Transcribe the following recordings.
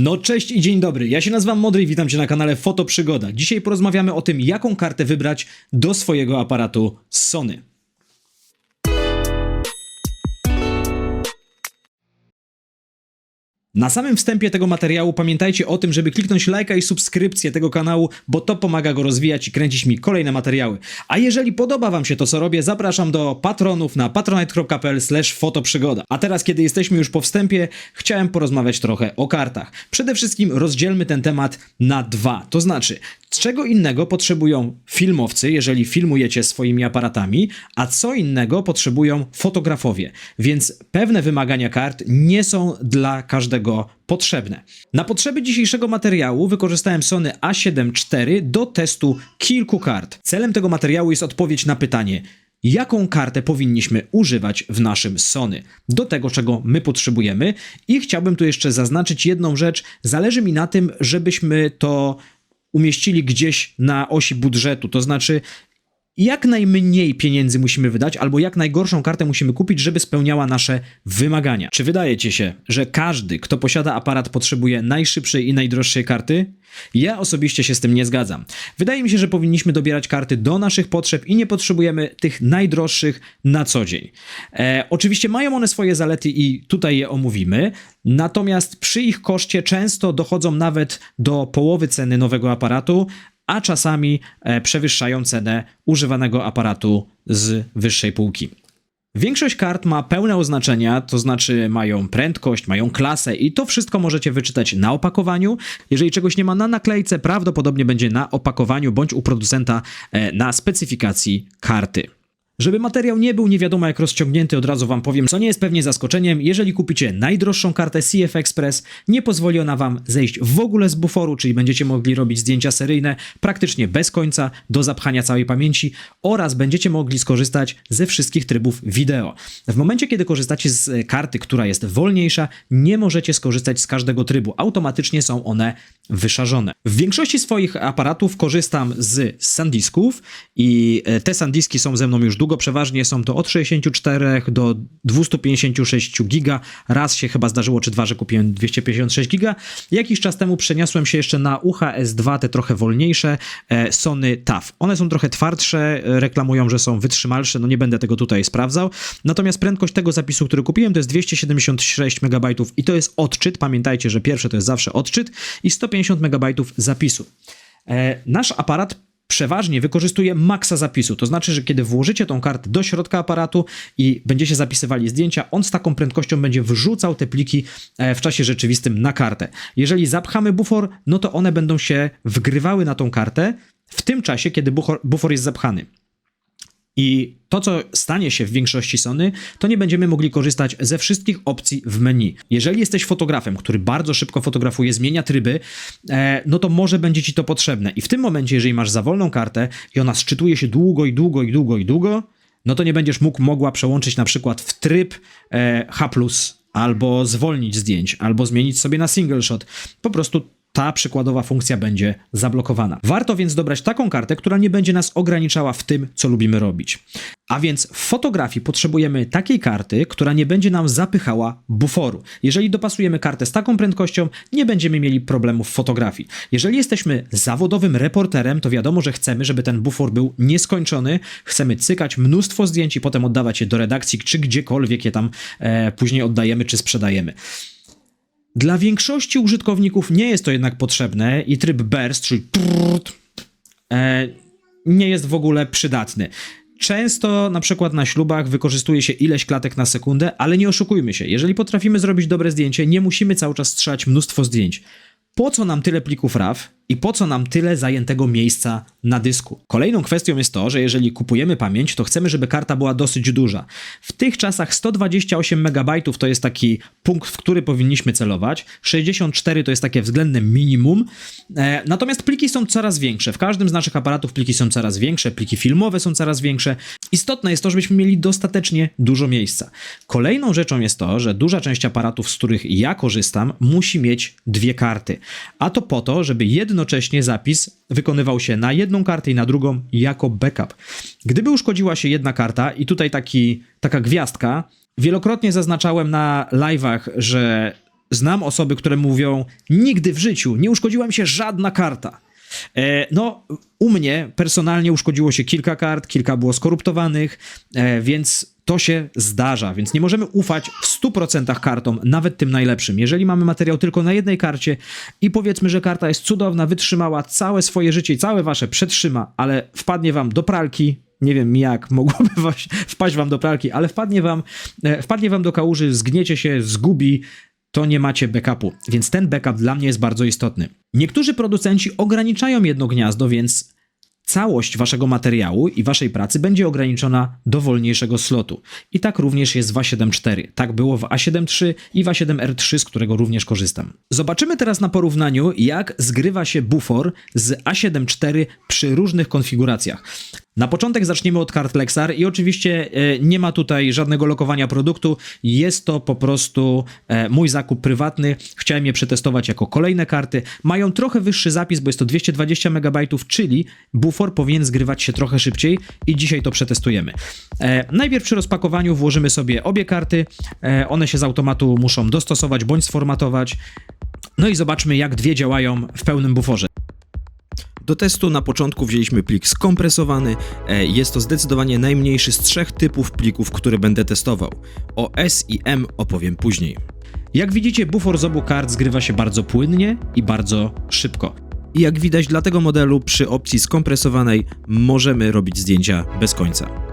No cześć i dzień dobry, ja się nazywam Modry i witam Cię na kanale Fotoprzygoda. Dzisiaj porozmawiamy o tym, jaką kartę wybrać do swojego aparatu Sony. Na samym wstępie tego materiału pamiętajcie o tym, żeby kliknąć lajka i subskrypcję tego kanału, bo to pomaga go rozwijać i kręcić mi kolejne materiały. A jeżeli podoba Wam się to, co robię, zapraszam do patronów na patronite.pl fotoprzygoda. A teraz, kiedy jesteśmy już po wstępie, chciałem porozmawiać trochę o kartach. Przede wszystkim rozdzielmy ten temat na dwa. To znaczy, czego innego potrzebują filmowcy, jeżeli filmujecie swoimi aparatami, a co innego potrzebują fotografowie. Więc pewne wymagania kart nie są dla każdego potrzebne. Na potrzeby dzisiejszego materiału wykorzystałem Sony A7 IV do testu kilku kart. Celem tego materiału jest odpowiedź na pytanie, jaką kartę powinniśmy używać w naszym Sony, do tego czego my potrzebujemy. I chciałbym tu jeszcze zaznaczyć jedną rzecz. Zależy mi na tym, żebyśmy to umieścili gdzieś na osi budżetu, to znaczy jak najmniej pieniędzy musimy wydać, albo jak najgorszą kartę musimy kupić, żeby spełniała nasze wymagania. Czy wydaje ci się, że każdy, kto posiada aparat, potrzebuje najszybszej i najdroższej karty? Ja osobiście się z tym nie zgadzam. Wydaje mi się, że powinniśmy dobierać karty do naszych potrzeb i nie potrzebujemy tych najdroższych na co dzień. E, oczywiście mają one swoje zalety i tutaj je omówimy, natomiast przy ich koszcie często dochodzą nawet do połowy ceny nowego aparatu, a czasami e, przewyższają cenę używanego aparatu z wyższej półki. Większość kart ma pełne oznaczenia, to znaczy mają prędkość, mają klasę i to wszystko możecie wyczytać na opakowaniu. Jeżeli czegoś nie ma na naklejce, prawdopodobnie będzie na opakowaniu bądź u producenta e, na specyfikacji karty. Żeby materiał nie był nie wiadomo jak rozciągnięty, od razu wam powiem, co nie jest pewnie zaskoczeniem, jeżeli kupicie najdroższą kartę CF Express, nie pozwoli ona wam zejść w ogóle z buforu, czyli będziecie mogli robić zdjęcia seryjne praktycznie bez końca do zapchania całej pamięci oraz będziecie mogli skorzystać ze wszystkich trybów wideo. W momencie, kiedy korzystacie z karty, która jest wolniejsza, nie możecie skorzystać z każdego trybu. Automatycznie są one wyszarzone. W większości swoich aparatów korzystam z SanDisków i e, te SanDiski są ze mną już długo, przeważnie są to od 64 do 256 giga. Raz się chyba zdarzyło, czy dwa, że kupiłem 256 giga. Jakiś czas temu przeniosłem się jeszcze na UHS-2, te trochę wolniejsze, e, Sony TAF. One są trochę twardsze, e, reklamują, że są wytrzymalsze, no nie będę tego tutaj sprawdzał. Natomiast prędkość tego zapisu, który kupiłem, to jest 276 MB i to jest odczyt. Pamiętajcie, że pierwsze to jest zawsze odczyt i 150 MB zapisu. E, nasz aparat przeważnie wykorzystuje maksa zapisu. To znaczy, że kiedy włożycie tą kartę do środka aparatu i będziecie zapisywali zdjęcia, on z taką prędkością będzie wrzucał te pliki e, w czasie rzeczywistym na kartę. Jeżeli zapchamy bufor, no to one będą się wgrywały na tą kartę w tym czasie, kiedy bufor, bufor jest zapchany. I to, co stanie się w większości Sony, to nie będziemy mogli korzystać ze wszystkich opcji w menu. Jeżeli jesteś fotografem, który bardzo szybko fotografuje, zmienia tryby, e, no to może będzie ci to potrzebne. I w tym momencie, jeżeli masz za wolną kartę i ona szczytuje się długo i długo i długo i długo, no to nie będziesz mógł, mogła przełączyć na przykład w tryb e, H+, albo zwolnić zdjęć, albo zmienić sobie na single shot. Po prostu ta przykładowa funkcja będzie zablokowana. Warto więc dobrać taką kartę, która nie będzie nas ograniczała w tym, co lubimy robić. A więc w fotografii potrzebujemy takiej karty, która nie będzie nam zapychała buforu. Jeżeli dopasujemy kartę z taką prędkością, nie będziemy mieli problemów w fotografii. Jeżeli jesteśmy zawodowym reporterem, to wiadomo, że chcemy, żeby ten bufor był nieskończony. Chcemy cykać mnóstwo zdjęć i potem oddawać je do redakcji, czy gdziekolwiek je tam e, później oddajemy, czy sprzedajemy. Dla większości użytkowników nie jest to jednak potrzebne i tryb burst, czyli trrrt, e, nie jest w ogóle przydatny. Często na przykład na ślubach wykorzystuje się ileś klatek na sekundę, ale nie oszukujmy się. Jeżeli potrafimy zrobić dobre zdjęcie, nie musimy cały czas strzelać mnóstwo zdjęć. Po co nam tyle plików RAW i po co nam tyle zajętego miejsca na dysku? Kolejną kwestią jest to, że jeżeli kupujemy pamięć, to chcemy, żeby karta była dosyć duża. W tych czasach 128 MB to jest taki punkt, w który powinniśmy celować, 64 to jest takie względne minimum, e, natomiast pliki są coraz większe. W każdym z naszych aparatów pliki są coraz większe, pliki filmowe są coraz większe. Istotne jest to, żebyśmy mieli dostatecznie dużo miejsca. Kolejną rzeczą jest to, że duża część aparatów, z których ja korzystam, musi mieć dwie karty. A to po to, żeby jednocześnie zapis wykonywał się na jedną kartę i na drugą jako backup. Gdyby uszkodziła się jedna karta i tutaj taki, taka gwiazdka, wielokrotnie zaznaczałem na live'ach, że znam osoby, które mówią, nigdy w życiu nie uszkodziła mi się żadna karta. E, no, u mnie personalnie uszkodziło się kilka kart, kilka było skoruptowanych, e, więc to się zdarza, więc nie możemy ufać w 100% kartom, nawet tym najlepszym. Jeżeli mamy materiał tylko na jednej karcie i powiedzmy, że karta jest cudowna, wytrzymała całe swoje życie i całe wasze przetrzyma, ale wpadnie wam do pralki, nie wiem jak mogłoby wpaść wam do pralki, ale wpadnie wam, e, wpadnie wam do kałuży, zgniecie się, zgubi, to nie macie backupu. Więc ten backup dla mnie jest bardzo istotny. Niektórzy producenci ograniczają jedno gniazdo, więc całość waszego materiału i waszej pracy będzie ograniczona do wolniejszego slotu. I tak również jest w A7 Tak było w A7 III i w A7 R3, z którego również korzystam. Zobaczymy teraz na porównaniu, jak zgrywa się bufor z A7 IV przy różnych konfiguracjach. Na początek zaczniemy od kart Lexar i oczywiście e, nie ma tutaj żadnego lokowania produktu. Jest to po prostu e, mój zakup prywatny. Chciałem je przetestować jako kolejne karty. Mają trochę wyższy zapis, bo jest to 220 MB, czyli bufor powinien zgrywać się trochę szybciej i dzisiaj to przetestujemy. E, najpierw przy rozpakowaniu włożymy sobie obie karty. One się z automatu muszą dostosować bądź sformatować. No i zobaczmy, jak dwie działają w pełnym buforze. Do testu na początku wzięliśmy plik skompresowany. E, Jest to zdecydowanie najmniejszy z trzech typów plików, które będę testował. O S i M opowiem później. Jak widzicie, bufor z obu kart zgrywa się bardzo płynnie i bardzo szybko. I jak widać dla tego modelu przy opcji skompresowanej możemy robić zdjęcia bez końca.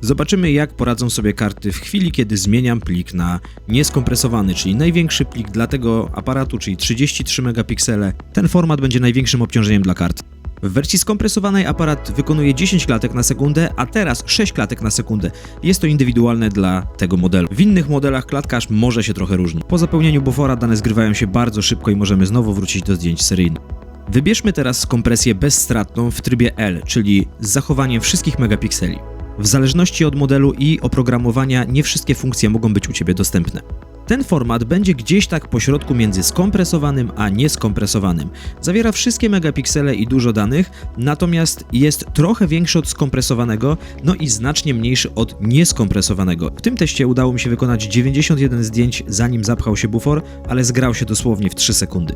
Zobaczymy jak poradzą sobie karty w chwili kiedy zmieniam plik na nieskompresowany, czyli największy plik dla tego aparatu, czyli 33 megapiksele. Ten format będzie największym obciążeniem dla kart. W wersji skompresowanej aparat wykonuje 10 klatek na sekundę, a teraz 6 klatek na sekundę. Jest to indywidualne dla tego modelu. W innych modelach klatkarz może się trochę różnić. Po zapełnieniu bufora dane zgrywają się bardzo szybko i możemy znowu wrócić do zdjęć seryjnych. Wybierzmy teraz kompresję bezstratną w trybie L, czyli z zachowaniem wszystkich megapikseli. W zależności od modelu i oprogramowania nie wszystkie funkcje mogą być u Ciebie dostępne. Ten format będzie gdzieś tak pośrodku między skompresowanym a nieskompresowanym. Zawiera wszystkie megapiksele i dużo danych, natomiast jest trochę większy od skompresowanego, no i znacznie mniejszy od nieskompresowanego. W tym teście udało mi się wykonać 91 zdjęć zanim zapchał się bufor, ale zgrał się dosłownie w 3 sekundy.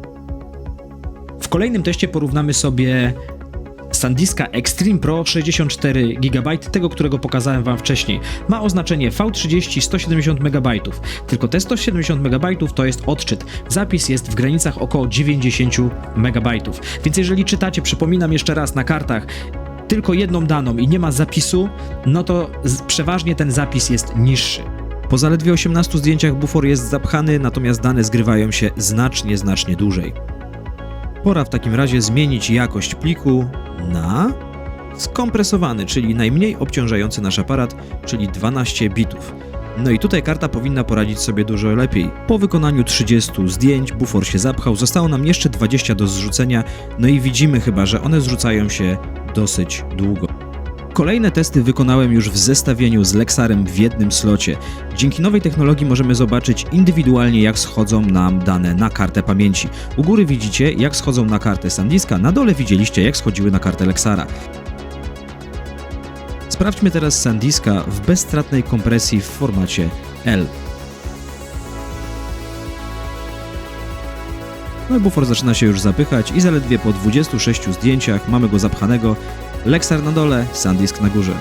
W kolejnym teście porównamy sobie SanDiska Extreme Pro 64 GB, tego, którego pokazałem Wam wcześniej. Ma oznaczenie V30 170 MB, tylko te 170 MB to jest odczyt. Zapis jest w granicach około 90 MB. Więc jeżeli czytacie, przypominam jeszcze raz, na kartach tylko jedną daną i nie ma zapisu, no to przeważnie ten zapis jest niższy. Po zaledwie 18 zdjęciach bufor jest zapchany, natomiast dane zgrywają się znacznie, znacznie dłużej. Pora w takim razie zmienić jakość pliku na skompresowany, czyli najmniej obciążający nasz aparat, czyli 12 bitów. No i tutaj karta powinna poradzić sobie dużo lepiej. Po wykonaniu 30 zdjęć bufor się zapchał, zostało nam jeszcze 20 do zrzucenia, no i widzimy chyba, że one zrzucają się dosyć długo. Kolejne testy wykonałem już w zestawieniu z Lexarem w jednym slocie. Dzięki nowej technologii możemy zobaczyć indywidualnie jak schodzą nam dane na kartę pamięci. U góry widzicie jak schodzą na kartę SanDiska, na dole widzieliście jak schodziły na kartę Lexara. Sprawdźmy teraz SanDiska w bezstratnej kompresji w formacie L. No i bufor zaczyna się już zapychać i zaledwie po 26 zdjęciach mamy go zapchanego. Lexar na dole, SanDisk na górze.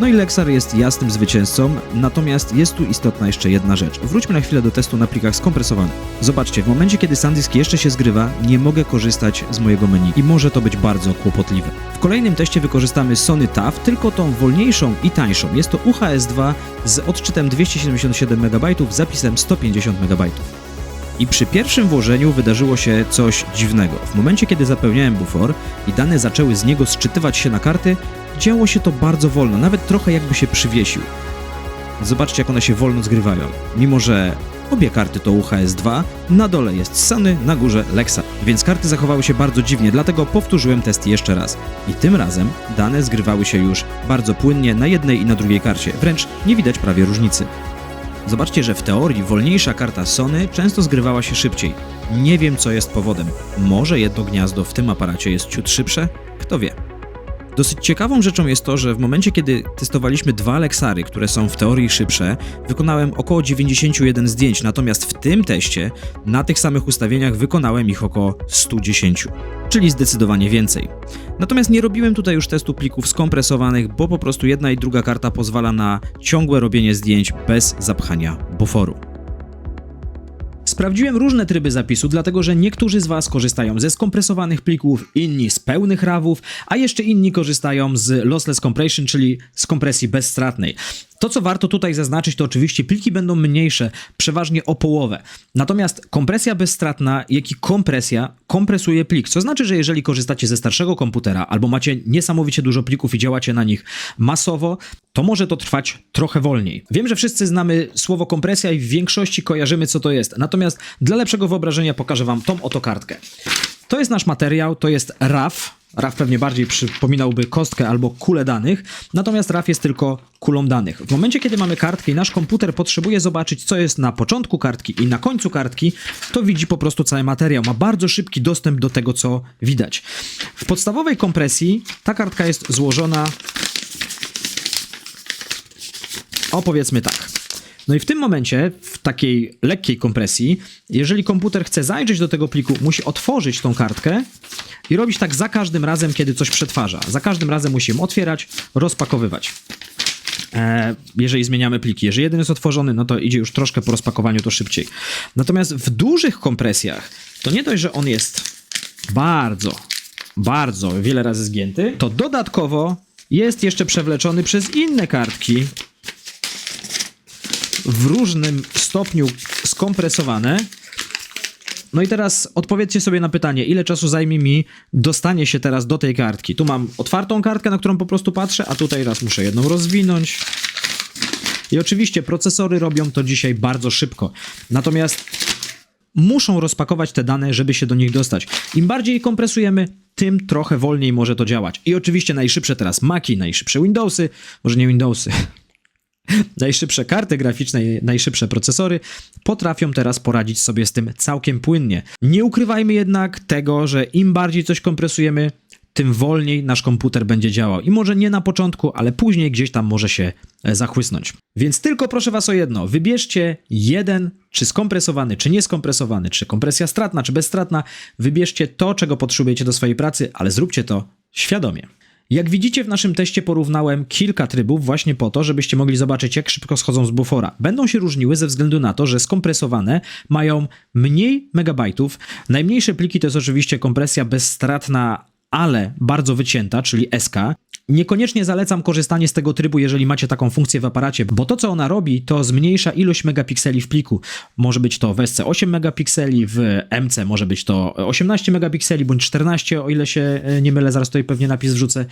No i Lexar jest jasnym zwycięzcą, natomiast jest tu istotna jeszcze jedna rzecz. Wróćmy na chwilę do testu na plikach skompresowanych. Zobaczcie, w momencie kiedy SanDisk jeszcze się zgrywa, nie mogę korzystać z mojego menu i może to być bardzo kłopotliwe. W kolejnym teście wykorzystamy Sony TAF, tylko tą wolniejszą i tańszą. Jest to UHS-2 z odczytem 277 MB, zapisem 150 MB. I przy pierwszym włożeniu wydarzyło się coś dziwnego. W momencie, kiedy zapełniałem bufor i dane zaczęły z niego sczytywać się na karty, działo się to bardzo wolno, nawet trochę jakby się przywiesił. Zobaczcie, jak one się wolno zgrywają. Mimo, że obie karty to UHS-2, na dole jest Sony, na górze Lexa. Więc karty zachowały się bardzo dziwnie, dlatego powtórzyłem test jeszcze raz. I tym razem dane zgrywały się już bardzo płynnie na jednej i na drugiej karcie, wręcz nie widać prawie różnicy. Zobaczcie, że w teorii wolniejsza karta Sony często zgrywała się szybciej. Nie wiem, co jest powodem. Może jedno gniazdo w tym aparacie jest ciut szybsze? Kto wie. Dosyć ciekawą rzeczą jest to, że w momencie, kiedy testowaliśmy dwa Lexary, które są w teorii szybsze, wykonałem około 91 zdjęć, natomiast w tym teście na tych samych ustawieniach wykonałem ich około 110, czyli zdecydowanie więcej. Natomiast nie robiłem tutaj już testu plików skompresowanych, bo po prostu jedna i druga karta pozwala na ciągłe robienie zdjęć bez zapchania buforu. Sprawdziłem różne tryby zapisu, dlatego że niektórzy z Was korzystają ze skompresowanych plików, inni z pełnych rawów, a jeszcze inni korzystają z lossless compression, czyli z kompresji bezstratnej. To, co warto tutaj zaznaczyć, to oczywiście pliki będą mniejsze, przeważnie o połowę. Natomiast kompresja bezstratna, jak i kompresja, kompresuje plik. Co znaczy, że jeżeli korzystacie ze starszego komputera albo macie niesamowicie dużo plików i działacie na nich masowo, to może to trwać trochę wolniej. Wiem, że wszyscy znamy słowo kompresja i w większości kojarzymy, co to jest. Natomiast dla lepszego wyobrażenia pokażę Wam tą oto kartkę. To jest nasz materiał, to jest RAW. RAW pewnie bardziej przypominałby kostkę albo kulę danych, natomiast RAW jest tylko kulą danych. W momencie, kiedy mamy kartkę i nasz komputer potrzebuje zobaczyć, co jest na początku kartki i na końcu kartki, to widzi po prostu cały materiał. Ma bardzo szybki dostęp do tego, co widać. W podstawowej kompresji ta kartka jest złożona o powiedzmy tak. No i w tym momencie, w takiej lekkiej kompresji, jeżeli komputer chce zajrzeć do tego pliku, musi otworzyć tą kartkę i robić tak za każdym razem, kiedy coś przetwarza. Za każdym razem musi ją otwierać, rozpakowywać. E, jeżeli zmieniamy pliki. Jeżeli jeden jest otworzony, no to idzie już troszkę po rozpakowaniu to szybciej. Natomiast w dużych kompresjach, to nie dość, że on jest bardzo, bardzo wiele razy zgięty, to dodatkowo jest jeszcze przewleczony przez inne kartki, w różnym stopniu skompresowane. No i teraz odpowiedzcie sobie na pytanie, ile czasu zajmie mi dostanie się teraz do tej kartki. Tu mam otwartą kartkę, na którą po prostu patrzę, a tutaj raz muszę jedną rozwinąć. I oczywiście procesory robią to dzisiaj bardzo szybko. Natomiast muszą rozpakować te dane, żeby się do nich dostać. Im bardziej je kompresujemy, tym trochę wolniej może to działać. I oczywiście najszybsze teraz Maci, najszybsze Windowsy, może nie Windowsy, najszybsze karty graficzne, najszybsze procesory potrafią teraz poradzić sobie z tym całkiem płynnie. Nie ukrywajmy jednak tego, że im bardziej coś kompresujemy, tym wolniej nasz komputer będzie działał. I może nie na początku, ale później gdzieś tam może się e, zachłysnąć. Więc tylko proszę Was o jedno. Wybierzcie jeden, czy skompresowany, czy nieskompresowany, czy kompresja stratna, czy bezstratna. Wybierzcie to, czego potrzebujecie do swojej pracy, ale zróbcie to świadomie. Jak widzicie w naszym teście porównałem kilka trybów właśnie po to, żebyście mogli zobaczyć jak szybko schodzą z bufora. Będą się różniły ze względu na to, że skompresowane mają mniej megabajtów. Najmniejsze pliki to jest oczywiście kompresja bezstratna, ale bardzo wycięta, czyli SK. Niekoniecznie zalecam korzystanie z tego trybu, jeżeli macie taką funkcję w aparacie, bo to, co ona robi, to zmniejsza ilość megapikseli w pliku. Może być to w SC 8 megapikseli, w MC może być to 18 megapikseli, bądź 14, o ile się e, nie mylę, zaraz tutaj pewnie napis wrzucę.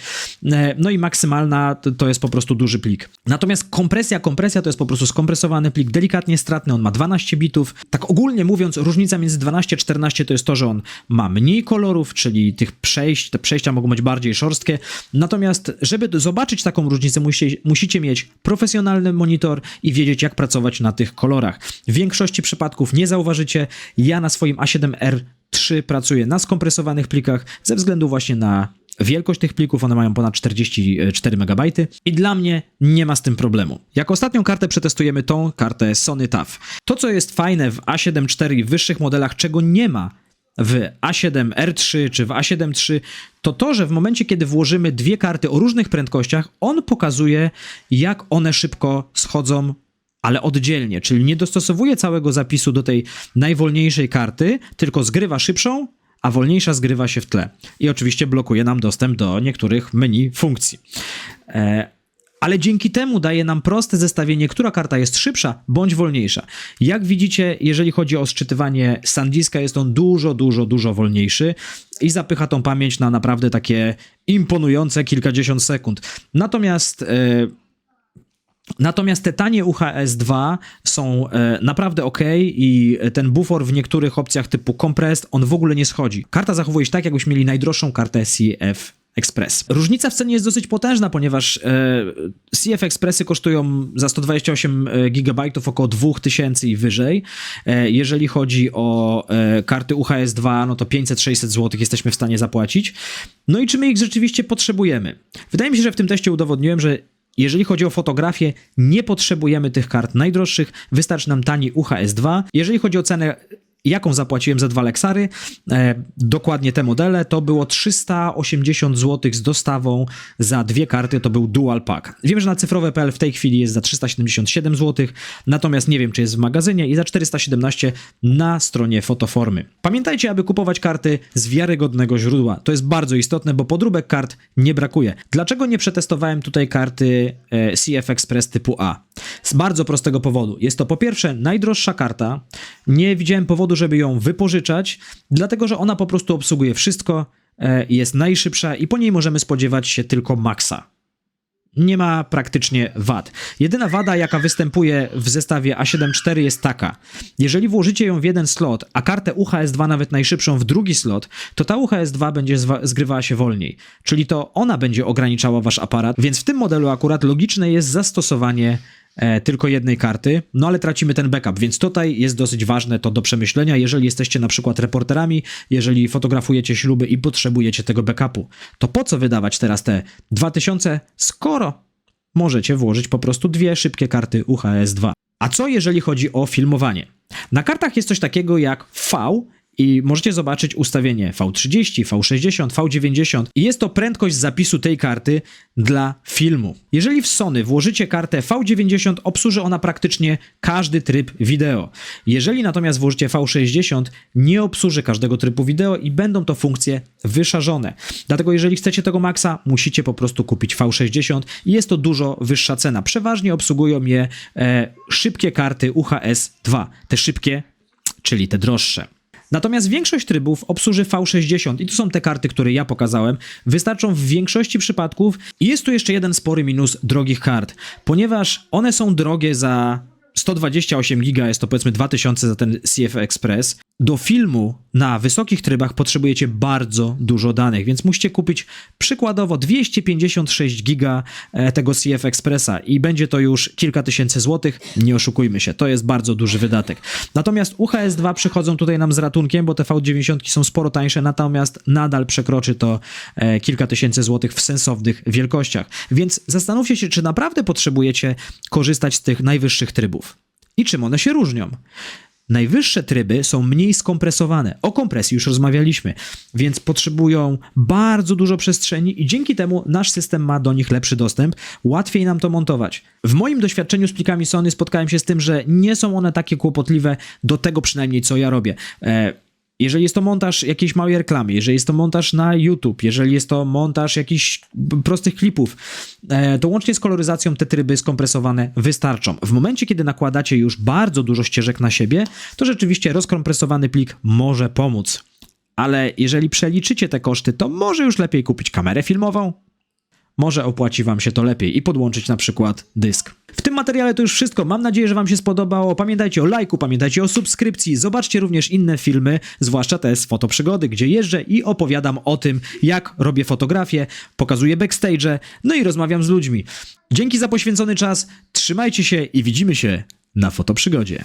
E, No i maksymalna to, jest po prostu duży plik. Natomiast kompresja, kompresja to jest po prostu skompresowany plik, delikatnie stratny, on ma 12 bitów. Tak ogólnie mówiąc, różnica między 12 a 14 to jest to, że on ma mniej kolorów, czyli tych przejść, te przejścia mogą być bardziej szorstkie, natomiast żeby zobaczyć taką różnicę, musicie, musicie mieć profesjonalny monitor i wiedzieć, jak pracować na tych kolorach. W większości przypadków nie zauważycie. Ja na swoim A7R3 pracuję na skompresowanych plikach ze względu właśnie na wielkość tych plików, one mają ponad 44 MB i dla mnie nie ma z tym problemu. Jak ostatnią kartę przetestujemy tą kartę Sony TAF. To, co jest fajne w A7 IV i wyższych modelach, czego nie ma w A7R3 czy w A7 III, to to, że w momencie, kiedy włożymy dwie karty o różnych prędkościach, on pokazuje, jak one szybko schodzą ale oddzielnie, czyli nie dostosowuje całego zapisu do tej najwolniejszej karty, tylko zgrywa szybszą, a wolniejsza zgrywa się w tle. I oczywiście blokuje nam dostęp do niektórych menu funkcji. E, ale dzięki temu daje nam proste zestawienie, która karta jest szybsza bądź wolniejsza. Jak widzicie, jeżeli chodzi o sczytywanie SanDiska, jest on dużo, dużo, dużo wolniejszy i zapycha tą pamięć na naprawdę takie imponujące kilkadziesiąt sekund. Natomiast. E, Natomiast te tanie UHS-2 są e, naprawdę ok i ten bufor w niektórych opcjach typu compressed, on w ogóle nie schodzi. Karta zachowuje się tak, jakbyśmy mieli najdroższą kartę CF Express. Różnica w cenie jest dosyć potężna, ponieważ e, CF Expressy kosztują za 128 GB około 2000 i wyżej. E, jeżeli chodzi o e, karty UHS 2, no to 500-600 zł jesteśmy w stanie zapłacić. No i czy my ich rzeczywiście potrzebujemy? Wydaje mi się, że w tym teście udowodniłem, że jeżeli chodzi o fotografię, nie potrzebujemy tych kart najdroższych, wystarczy nam tani UHS 2. Jeżeli chodzi o cenę jaką zapłaciłem za dwa Lexary, e, dokładnie te modele, to było 380 zł z dostawą za dwie karty, to był dual pack. Wiem, że na cyfrowe.pl w tej chwili jest za 377 zł, natomiast nie wiem, czy jest w magazynie i za 417 na stronie fotoformy. Pamiętajcie, aby kupować karty z wiarygodnego źródła. To jest bardzo istotne, bo podróbek kart nie brakuje. Dlaczego nie przetestowałem tutaj karty e, CF Express typu A? Z bardzo prostego powodu. Jest to po pierwsze najdroższa karta. Nie widziałem powodu, żeby ją wypożyczać, dlatego że ona po prostu obsługuje wszystko, e, jest najszybsza i po niej możemy spodziewać się tylko maksa. Nie ma praktycznie wad. Jedyna wada, jaka występuje w zestawie A7 IV jest taka. Jeżeli włożycie ją w jeden slot, a kartę UHS-2 nawet najszybszą w drugi slot, to ta UHS-2 będzie zgrywała się wolniej. Czyli to ona będzie ograniczała wasz aparat, więc w tym modelu akurat logiczne jest zastosowanie tylko jednej karty, no ale tracimy ten backup, więc tutaj jest dosyć ważne to do przemyślenia, jeżeli jesteście na przykład reporterami, jeżeli fotografujecie śluby i potrzebujecie tego backupu, to po co wydawać teraz te 2000, skoro możecie włożyć po prostu dwie szybkie karty UHS-2. A co jeżeli chodzi o filmowanie? Na kartach jest coś takiego jak V i możecie zobaczyć ustawienie V30, V60, V90 i jest to prędkość zapisu tej karty dla filmu. Jeżeli w Sony włożycie kartę V90, obsłuży ona praktycznie każdy tryb wideo. Jeżeli natomiast włożycie V60, nie obsłuży każdego trybu wideo i będą to funkcje wyszarzone. Dlatego jeżeli chcecie tego maksa, musicie po prostu kupić V60 i jest to dużo wyższa cena. Przeważnie obsługują je e, szybkie karty UHS 2. Te szybkie, czyli te droższe. Natomiast większość trybów obsłuży V60 i to są te karty, które ja pokazałem, wystarczą w większości przypadków. I jest tu jeszcze jeden spory minus drogich kart, ponieważ one są drogie za 128 giga, jest to powiedzmy 2000 za ten CF Express. Do filmu na wysokich trybach potrzebujecie bardzo dużo danych, więc musicie kupić przykładowo 256 giga e, tego CF Expressa i będzie to już kilka tysięcy złotych. Nie oszukujmy się, to jest bardzo duży wydatek. Natomiast UHS-2 przychodzą tutaj nam z ratunkiem, bo te V90 są sporo tańsze, natomiast nadal przekroczy to e, kilka tysięcy złotych w sensownych wielkościach. Więc zastanówcie się, czy naprawdę potrzebujecie korzystać z tych najwyższych trybów i czym one się różnią. Najwyższe tryby są mniej skompresowane. O kompresji już rozmawialiśmy, więc potrzebują bardzo dużo przestrzeni i dzięki temu nasz system ma do nich lepszy dostęp, łatwiej nam to montować. W moim doświadczeniu z plikami Sony spotkałem się z tym, że nie są one takie kłopotliwe do tego przynajmniej, co ja robię. E, jeżeli jest to montaż jakiejś małej reklamy, jeżeli jest to montaż na YouTube, jeżeli jest to montaż jakichś prostych klipów, e, to łącznie z koloryzacją te tryby skompresowane wystarczą. W momencie, kiedy nakładacie już bardzo dużo ścieżek na siebie, to rzeczywiście rozkompresowany plik może pomóc. Ale jeżeli przeliczycie te koszty, to może już lepiej kupić kamerę filmową, może opłaci Wam się to lepiej i podłączyć na przykład dysk. W tym materiale to już wszystko. Mam nadzieję, że Wam się spodobało. Pamiętajcie o lajku, pamiętajcie o subskrypcji. Zobaczcie również inne filmy, zwłaszcza te z fotoprzygody, gdzie jeżdżę i opowiadam o tym, jak robię fotografię, pokazuję backstage, no i rozmawiam z ludźmi. Dzięki za poświęcony czas. Trzymajcie się i widzimy się na fotoprzygodzie.